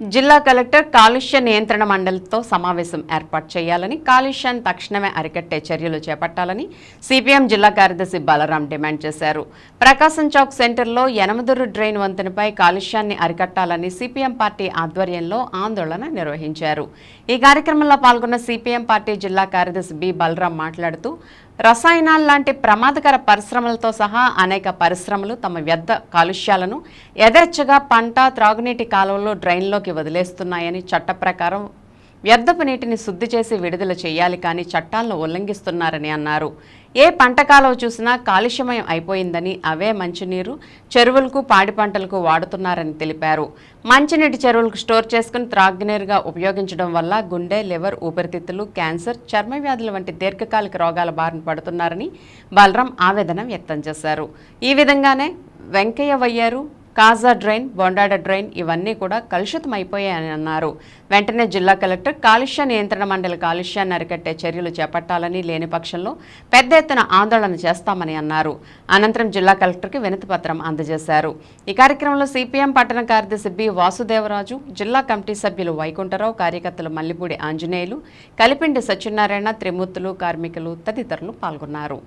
జిల్లా కలెక్టర్ కాలుష్య నియంత్రణ మండలితో సమావేశం ఏర్పాటు చేయాలని కాలుష్యాన్ని తక్షణమే అరికట్టే చర్యలు చేపట్టాలని సిపిఎం జిల్లా కార్యదర్శి బలరాం డిమాండ్ చేశారు. ప్రకాశం చౌక్ సెంటర్లో యనమదురు డ్రైన్ వంతెనపై కాలుష్యాన్ని అరికట్టాలని సిపిఎం పార్టీ ఆధ్వర్యంలో ఆందోళన నిర్వహించారు. ఈ కార్యక్రమంలో పాల్గొన్న సిపిఎం పార్టీ జిల్లా కార్యదర్శి బి బలరాం మాట్లాడుతూ రసాయనాలు లాంటి ప్రమాదకర పరిశ్రమలతో సహా అనేక పరిశ్రమలు తమ వ్యర్థ కాలుష్యాలను యథేచ్ఛగా పంట త్రాగునీటి కాలువలో డ్రైన్లోకి వదిలేస్తున్నాయని చట్ట ప్రకారం వ్యర్థపు నీటిని శుద్ధి చేసి విడుదల చేయాలి కానీ చట్టాలను ఉల్లంఘిస్తున్నారని అన్నారు. ఏ పంట చూసినా కాలుష్యమయం అయిపోయిందని అవే మంచినీరు చెరువులకు పాడి పంటలకు వాడుతున్నారని తెలిపారు. మంచినీటి చెరువులకు స్టోర్ చేసుకుని త్రాగునీరుగా ఉపయోగించడం వల్ల గుండె లివర్ ఊపిరితిత్తులు క్యాన్సర్ చర్మ వ్యాధుల వంటి దీర్ఘకాలిక రోగాల బారిన పడుతున్నారని బలరాం ఆవేదన వ్యక్తం చేశారు. ఈ విధంగానే వెంకయ్య వయ్యారు కాజా డ్రైన్ బొండాడ డ్రైన్ ఇవన్నీ కూడా కలుషితం అయిపోయాయని అన్నారు. వెంటనే జిల్లా కలెక్టర్ కాలుష్య నియంత్రణ మండలి కాలుష్యాన్ని అరికట్టే చర్యలు చేపట్టాలని లేని పక్షంలో పెద్ద ఎత్తున ఆందోళన చేస్తామని అన్నారు. అనంతరం జిల్లా కలెక్టర్కి వినతి పత్రం అందజేశారు. ఈ కార్యక్రమంలో సిపిఎం పట్టణ కార్యదర్శి బి వాసుదేవరాజు జిల్లా కమిటీ సభ్యులు వైకుంఠరావు కార్యకర్తలు మల్లిపూడి ఆంజనేయులు కలిపిండి సత్యనారాయణ త్రిమూర్తులు కార్మికులు తదితరులు పాల్గొన్నారు.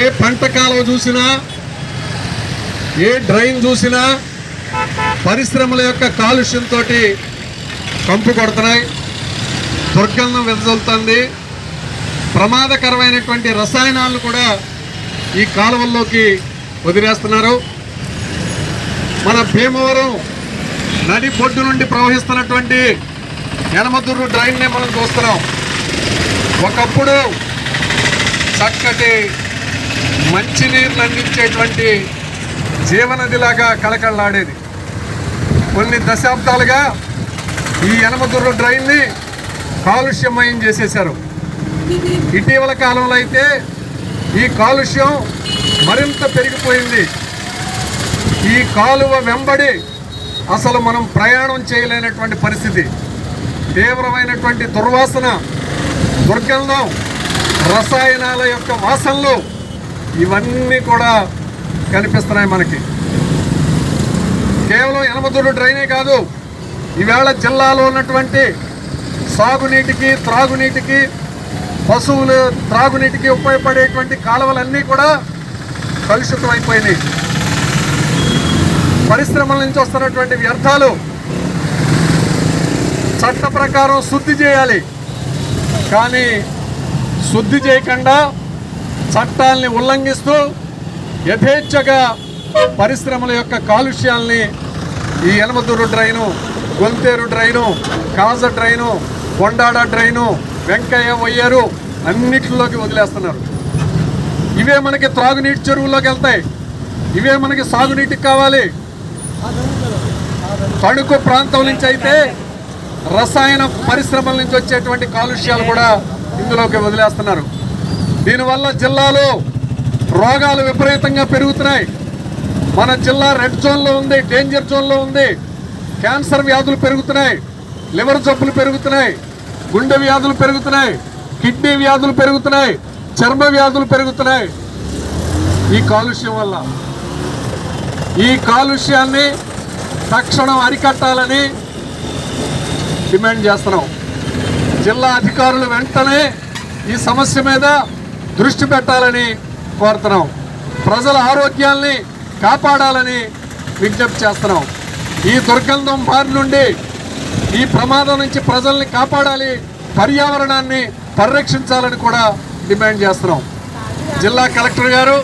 ఏ పంట కాలం చూసినా ఏ డ్రైన్ చూసినా పరిశ్రమల యొక్క కాలుష్యంతో కంపు కొడుతున్నాయి. దుర్గంధం వెదజల్లుతుంది. ప్రమాదకరమైనటువంటి రసాయనాలను కూడా ఈ కాలువల్లోకి వదిలేస్తున్నారు. మన భీమవరం నది బొడ్డు నుండి ప్రవహిస్తున్నటువంటి యనమదుర్రు డ్రైన్నే మనం చూస్తున్నాం. ఒకప్పుడు చక్కటి మంచినీరుని అందించేటువంటి జీవనదిలాగా కళకళలాడేది. కొన్ని దశాబ్దాలుగా ఈ యనమదుర్రు డ్రైన్ని కాలుష్యమయం చేసేశారు. ఇటీవల కాలంలో అయితే ఈ కాలుష్యం మరింత పెరిగిపోయింది. ఈ కాలువ వెంబడి అసలు మనం ప్రయాణం చేయలేనటువంటి పరిస్థితి. తీవ్రమైనటువంటి దుర్వాసన దుర్గంధం రసాయనాల యొక్క వాసనలు ఇవన్నీ కూడా కనిపిస్తున్నాయి మనకి. కేవలం ఎనమదూరు డ్రైనే కాదు ఈవేళ జిల్లాలో ఉన్నటువంటి సాగునీటికి త్రాగునీటికి పశువులు త్రాగునీటికి ఉపయోగపడేటువంటి కాలువలన్నీ కూడా కలుషితం అయిపోయినాయి. పరిశ్రమల నుంచి వస్తున్నటువంటి వ్యర్థాలు చట్ట ప్రకారం శుద్ధి చేయాలి. కానీ శుద్ధి చేయకుండా చట్టాల్ని ఉల్లంఘిస్తూ యథేచ్ఛగా పరిశ్రమల యొక్క కాలుష్యాల్ని ఈ Enamaduru drain Gontheru drain Kaja drain Kondada drain Venkayya Vayyeru అన్నిటిలోకి వదిలేస్తున్నారు. ఇవే మనకి త్రాగునీటి చెరువుల్లోకి వెళ్తాయి. ఇవే మనకి సాగునీటికి కావాలి. తణుకు ప్రాంతం నుంచి అయితే రసాయన పరిశ్రమల నుంచి వచ్చేటువంటి కాలుష్యాలు కూడా ఇందులోకి వదిలేస్తున్నారు. దీనివల్ల జిల్లాలో రోగాలు విపరీతంగా పెరుగుతున్నాయి. మన జిల్లా రెడ్ జోన్లో ఉంది డేంజర్ జోన్లో ఉంది. క్యాన్సర్ వ్యాధులు పెరుగుతున్నాయి లివర్ జబ్బులు పెరుగుతున్నాయి గుండె వ్యాధులు పెరుగుతున్నాయి కిడ్నీ వ్యాధులు పెరుగుతున్నాయి చర్మ వ్యాధులు పెరుగుతున్నాయి. ఈ కాలుష్యం వల్ల ఈ కాలుష్యాన్ని తక్షణం అరికట్టాలని డిమాండ్ చేస్తున్నాం. జిల్లా అధికారులు వెంటనే ఈ సమస్య మీద దృష్టి పెట్టాలని కోరుతున్నాం. ప్రజల ఆరోగ్యాల్ని కాపాడాలని విజ్ఞప్తి చేస్తున్నాం. ఈ దుర్గంధం బారి నుండి ఈ ప్రమాదం నుంచి ప్రజల్ని కాపాడాలి పర్యావరణాన్ని పరిరక్షించాలని కూడా డిమాండ్ చేస్తున్నాం. జిల్లా కలెక్టర్ గారు